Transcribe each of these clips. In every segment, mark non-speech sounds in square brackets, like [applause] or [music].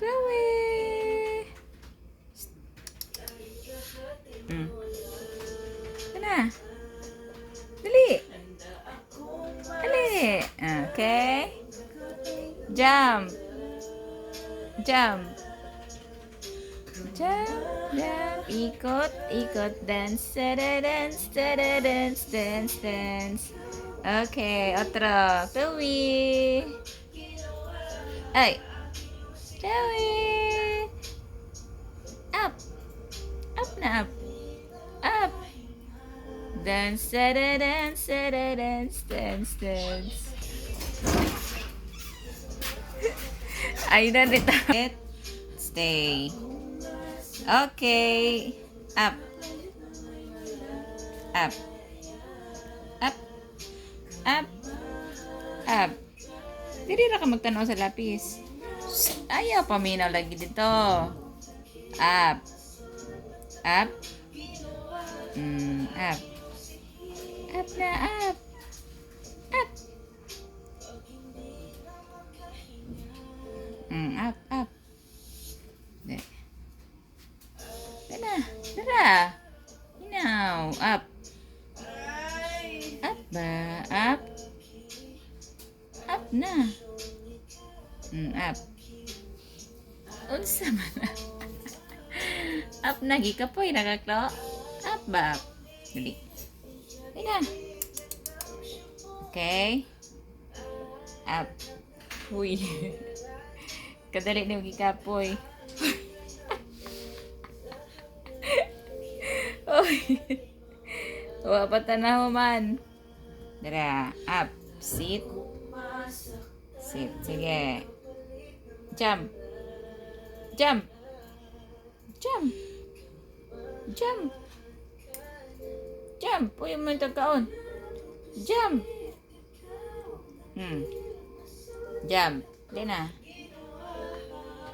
Chloe! Mm. Ito na. Dali. Dali. Okay. Jump. Jump. Jump, jump. Ikot, ikot. Dance, tada, dance, dance, dance, dance. Okay, otro. Chloe. Ay. Chloe. Up. Up na up. Up. Dance, tada, dance, tada, dance, dance, dance. [laughs] Ayun na rin. [laughs] Stay. Okay. Up. Up. Up. Up. Up. Dili ra ka magtanaw sa lapis. Ayaw paminaw lagi dito. Up. Up. Mm, up. Up na, up. Up. Mm, up, up. Tara, tara. Inaw, up. Up ba? Up. Up na. Mm, up. Unsa man [laughs] up na, gikapoy, nakaklo. Up ba? Dali. Dali na. Okay. Up. Uy. [laughs] Kadali na yung gikapoy. [laughs] Uy. Wa pa tanaw man. Dara, up. Sit. Sit. Sige. Jump. Jump. Jump. Jump. Jump. Uy, yung tagkaon. Jump. Hmm. Jump. Dali na.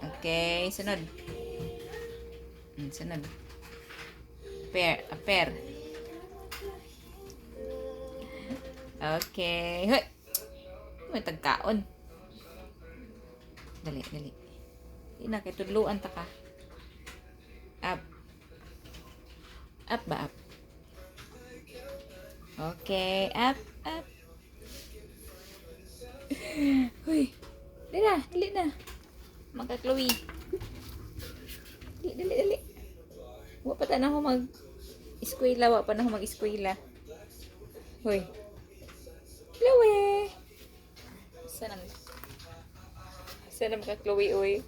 Okay, sunod. Hmm, sunod. Pair, a pair. Okay. Hoy! May tagkaon. Dali, dali. Di na, kay tudluan ta ka. Up. Up ba, up? Okay, up, up. Hoy! Dali na, dali na. Magka-Chloe. Dali, dali, dali. Wa pa ta na ako mag eskwela, wa pa na ako mag eskwela. Hoy. Chloe. Sana Sana maka Chloe oy.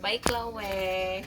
Bye Chloe.